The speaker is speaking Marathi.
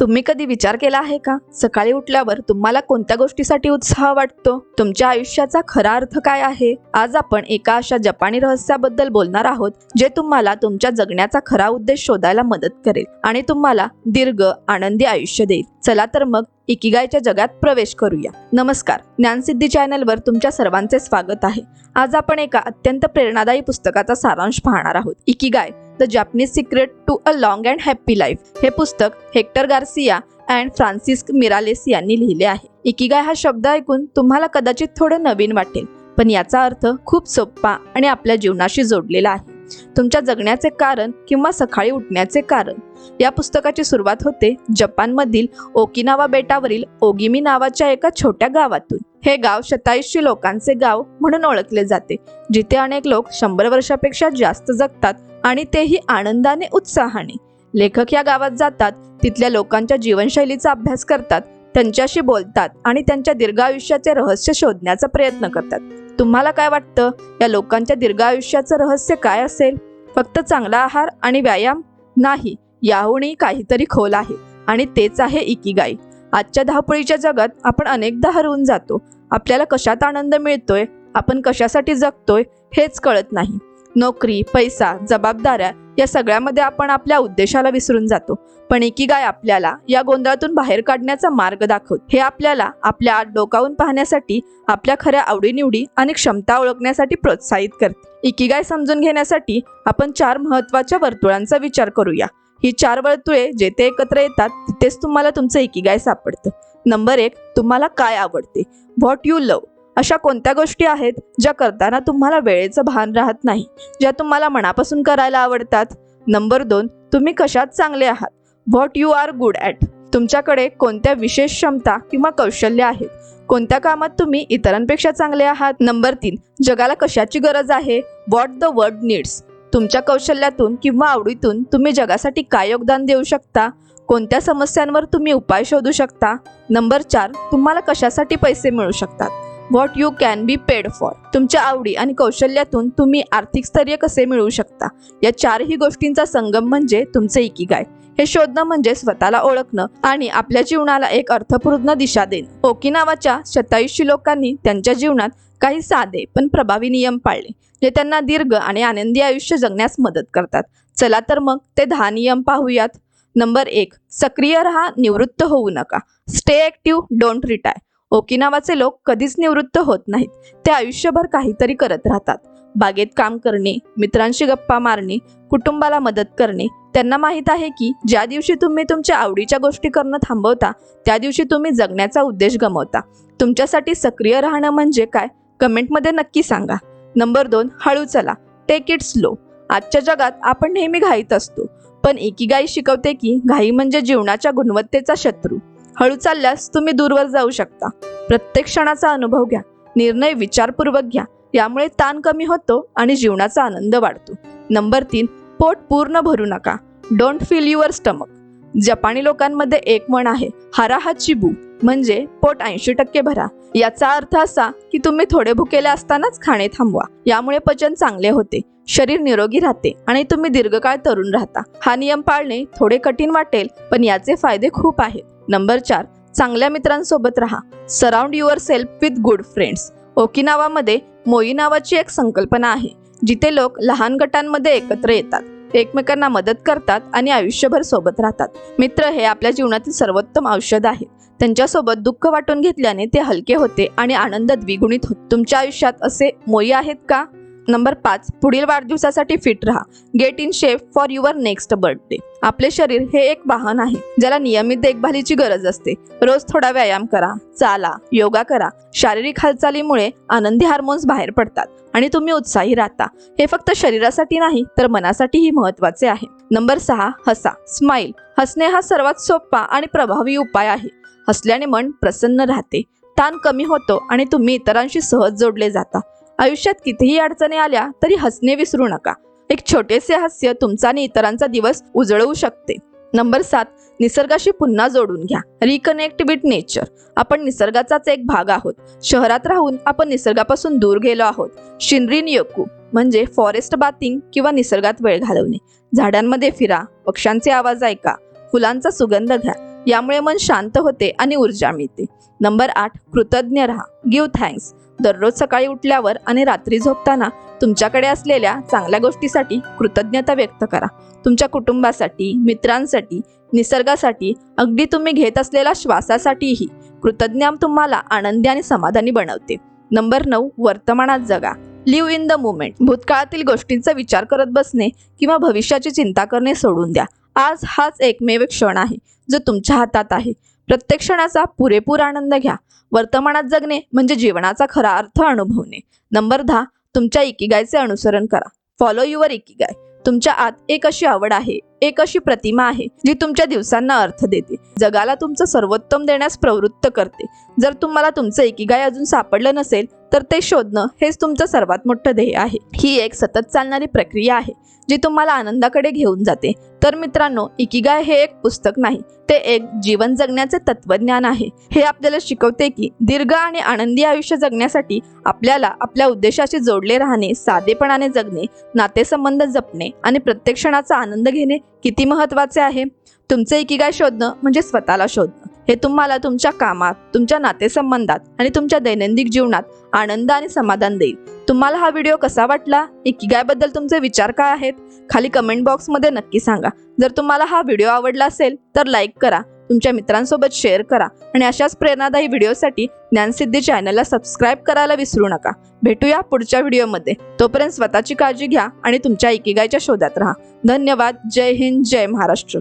तुम्ही कधी विचार केला आहे का? सकाळी उठल्यावर तुम्हाला कोणत्या गोष्टीसाठी उत्साह वाटतो? तुमच्या आयुष्याचा खरा अर्थ काय आहे? आज आपण एका अशा जपानी रहस्याबद्दल बोलणार आहोत जे तुम्हाला तुमच्या जगण्याचा खरा उद्देश शोधायला मदत करेल आणि तुम्हाला दीर्घ आनंदी आयुष्य देईल. चला तर मग इकिगायच्या जगात प्रवेश करूया. नमस्कार ज्ञानसिद्धी चॅनलवर तुमच्या सर्वांचे स्वागत आहे. आज आपण एका अत्यंत प्रेरणादायी पुस्तकाचा सारांश पाहणार आहोत. Ikigai the Japanese secret to a long and happy life हे पुस्तक Hector Garcia and Francesc Miralles यांनी लिहिले आहे. इकिगाय हा शब्द ऐकून तुम्हाला कदाचित थोडं नवीन वाटेल पण याचा अर्थ खूप सोपा आणि आपल्या जीवनाशी जोडलेला आहे. तुमच्या जगण्याचे कारण किंवा सकाळी उठण्याचे कारण. या पुस्तकाची सुरुवात होते जपानमधील ओकिनावा बेटावरील ओगिमी नावाच्या एका छोट्या गावातून. हे गाव शतायुषी लोकांचे गाव म्हणून ओळखले जाते जिथे अनेक लोक शंभर वर्षापेक्षा जास्त जगतात आणि तेही आनंदाने उत्साहाने. लेखक या गावात जातात तिथल्या लोकांच्या जीवनशैलीचा अभ्यास करतात त्यांच्याशी बोलतात आणि त्यांच्या दीर्घायुष्याचे रहस्य शोधण्याचा प्रयत्न करतात. तुम्हाला काय वाटतं? या लोकांच्या दीर्घायुष्याचं रहस्य काय असेल? फक्त चांगला आहार आणि व्यायाम? नाही याहूनही काहीतरी खोल आहे आणि तेच आहे इकिगाई. आजच्या धावपळीच्या जगात आपण अनेकदा हरवून जातो. आपल्याला कशात आनंद मिळतोय? आपण कशासाठी जगतोय? हेच कळत नाही. नोकरी पैसा जबाबदाऱ्या या सगळ्यामध्ये आपण आपल्या उद्देशाला विसरून जातो. पण इकिगाय आपल्याला या गोंधळातून बाहेर काढण्याचा मार्ग दाखवत. हे आपल्याला आपल्या आत डोकावून पाहण्यासाठी आपल्या खऱ्या आवडीनिवडी आणि क्षमता ओळखण्यासाठी प्रोत्साहित करते. इकिगाय समजून घेण्यासाठी आपण चार महत्त्वाच्या वर्तुळांचा विचार करूया. ही चार वर्तुळे जेथे एकत्र येतात तिथेच तुम्हाला तुमचं इकिगाय सापडतं. नंबर एक तुम्हाला काय आवडते? व्हॉट यू लव अशा कोणत्या गोष्टी आहेत ज्या करताना तुम्हाला वेळेचं भान राहत नाही ज्या तुम्हाला मनापासून करायला आवडतात? नंबर दोन तुम्ही कशात चांगले आहात? What you are good at तुमच्याकडे कोणत्या विशेष क्षमता किंवा कौशल्य आहेत? कोणत्या कामात तुम्ही इतरांपेक्षा चांगले आहात? नंबर तीन जगाला कशाची गरज आहे? व्हॉट द वर्ल्ड नीड्स तुमच्या कौशल्यातून किंवा आवडीतून तुम्ही जगासाठी काय योगदान देऊ शकता? कोणत्या समस्यांवर तुम्ही उपाय शोधू शकता? नंबर चार तुम्हाला कशासाठी पैसे मिळू शकतात? What you can be paid for तुमच्या आवडी आणि कौशल्यातून तुम्ही आर्थिक स्थैर्य कसे मिळवू शकता? या चारही गोष्टींचा संगम म्हणजे तुमचे इकिगाय हे शोधणं म्हणजे स्वतःला ओळखणं आणि आपल्या जीवनाला एक अर्थपूर्ण दिशा देणं. ओकिनावाच्या शतायुषी लोकांनी त्यांच्या जीवनात काही साधे पण प्रभावी नियम पाळले जे त्यांना दीर्घ आणि आनंदी आयुष्य जगण्यास मदत करतात. चला तर मग ते दहा नियम पाहूयात. नंबर एक सक्रिय राहा निवृत्त होऊ नका. स्टे ॲक्टिव्ह डोंट रिटायर ओकिनावाचे लोक कधीच निवृत्त होत नाहीत. ते आयुष्यभर काहीतरी करत राहतात. बागेत काम करणे मित्रांशी गप्पा मारणे कुटुंबाला मदत करणे. त्यांना माहीत आहे की ज्या दिवशी तुम्ही तुमच्या आवडीच्या गोष्टी करणं थांबवता त्या दिवशी तुम्ही जगण्याचा उद्देश गमवता. तुमच्यासाठी सक्रिय राहणं म्हणजे काय? कमेंटमध्ये नक्की सांगा. नंबर दोन हळू चला. टेक इट स्लो आजच्या जगात आपण नेहमी घाईत असतो. पण एकी गाई शिकवते की घाई म्हणजे जीवनाच्या गुणवत्तेचा शत्रू. हळू चालल्यास तुम्ही दूरवर जाऊ शकता. प्रत्येक क्षणाचा अनुभव घ्या. निर्णय विचारपूर्वक घ्या. यामुळे ताण कमी होतो आणि जीवनाचा आनंद वाढतो. नंबर तीन पोट पूर्ण भरू नका. डोंट फील युअर स्टमक जपानी लोकांमध्ये एक म्हण आहे हारा हा चिबू म्हणजे पोट ऐंशी टक्के भरा. याचा अर्थ असा की तुम्ही थोडे भुकेले असतानाच खाणे थांबवा. यामुळे पचन चांगले होते. शरीर निरोगी राहते आणि तुम्ही दीर्घकाळ तरुण राहता. हा नियम पाळणे थोडे कठीण वाटेल पण याचे फायदे खूप आहेत. नंबर चार चांगल्या मित्रांसोबत राहा. Surround yourself with good friends ओकिनावामध्ये moai नावाची एक संकल्पना आहे जिथे लोक लहान गटांमध्ये एकत्र येतात एकमेकांना मदत करतात आणि आयुष्यभर सोबत राहतात. मित्र हे आपल्या जीवनातील सर्वोत्तम औषध आहे त्यांच्यासोबत दुःख वाटून घेतल्याने ते हलके होते आणि आनंद द्विगुणित होत. तुमच्या आयुष्यात असे मोई आहेत का? नंबर पाच पुढील वाढदिवसासाठी फिट राहा. Get in shape for your next birthday आपले शरीर हे एक वाहन आहे ज्याला नियमित देखभालीची गरज असते. रोज थोडा व्यायाम करा चाला योगा करा. शारीरिक हालचालीमुळे आनंदी हार्मोन्स बाहेर पडतात आणि तुम्ही उत्साही राहता. हे फक्त शरीरासाठी नाही तर मनासाठीही महत्त्वाचे आहे. नंबर सहा हसा. स्माईल हसणे हा सर्वात सोपा आणि प्रभावी उपाय आहे. हसल्याने मन प्रसन्न राहते. ताण कमी होतो आणि तुम्ही इतरांशी सहज जोडले जाता. आयुष्यात कितीही अडचणी आल्या तरी हसणे विसरू नका. एक छोटेसे हास्य तुमचा आणि इतरांचा दिवस उजळवू शकते. नंबर सात निसर्गाशी पुन्हा जोडून घ्या. रिकनेक्ट विथ नेचर आपण निसर्गाचाच एक भाग आहोत. शहरात राहून आपण निसर्गापासून दूर गेलो आहोत. शिनरीन योकू म्हणजे फॉरेस्ट बाथिंग किंवा निसर्गात वेळ घालवणे. झाडांमध्ये फिरा पक्ष्यांचे आवाज ऐका. फुलांचा सुगंध घ्या. यामुळे मन शांत होते आणि ऊर्जा मिळते. नंबर आठ कृतज्ञ राहा. गिव्ह थँक्स दररोज सकाळी उठल्यावर आणि रात्री झोपताना तुमच्याकडे असलेल्या चांगल्या गोष्टीसाठी कृतज्ञता व्यक्त करा. तुमच्या कुटुंबासाठी मित्रांसाठी निसर्गासाठी अगदी तुम्ही घेत असलेल्या श्वासासाठीही कृतज्ञ तुम्हाला आनंदी आणि समाधानी बनवते. नंबर नऊ वर्तमानात जगा. लिव्ह इन द मुमेंट भूतकाळातील गोष्टींचा विचार करत बसणे किंवा भविष्याची चिंता करणे सोडून द्या. आज हाच एकमेव क्षण आहे जो तुमच्या हातात आहे. प्रत्येक क्षणाचा पुरेपूर आनंद घ्या. वर्तमानात जगणे म्हणजे जीवनाचा खरा अर्थ अनुभवणे. नंबर दहा तुमच्या इकिगायचे अनुसरण करा. फॉलो युअर इकिगाय तुमच्या आत एक अशी आवड आहे एक अशी प्रतिमा आहे जी तुमच्या दिवसांना अर्थ देते. जगाला तुमचं सर्वोत्तम देण्यास प्रवृत्त करते. जर तुम्हाला तुमचं एकीगाय अजून सापडलं नसेल तर ते शोधणं हेच तुमचं सर्वात मोठं ध्येय आहे. ही एक सतत चालणारी प्रक्रिया आहे जी तुम्हाला आनंदाकडे घेऊन जाते. तर मित्रांनो इकिगाय हे एक पुस्तक नाही ते एक जीवन जगण्याचे तत्वज्ञान आहे. हे आपल्याला शिकवते की दीर्घ आणि आनंदी आयुष्य जगण्यासाठी आपल्याला आपल्या उद्देशाशी जोडले राहणे साधेपणाने जगणे नातेसंबंध जपणे आणि प्रत्येक क्षणाचा आनंद घेणे किती महत्त्वाचे आहे? तुमचं इकिगाय शोधणं म्हणजे स्वतःला शोधणं. हे तुम्हाला तुमच्या कामात तुमच्या नातेसंबंधात आणि तुमच्या दैनंदिन जीवनात आनंद आणि समाधान देईल. तुम्हाला हा व्हिडिओ कसा वाटला? इकिगायबद्दल तुमचे विचार काय आहेत? खाली कमेंट बॉक्समध्ये नक्की सांगा. जर तुम्हाला हा व्हिडिओ आवडला असेल तर लाईक करा. तुमच्या मित्रांसोबत शेअर करा आणि अशाच प्रेरणादायी व्हिडिओसाठी ज्ञानसिद्धी चॅनलला सबस्क्राईब करायला विसरू नका. भेटूया पुढच्या व्हिडिओमध्ये तोपर्यंत स्वतःची काळजी घ्या आणि तुमच्या इकिगायच्या शोधात राहा. धन्यवाद. जय हिंद. जय महाराष्ट्र.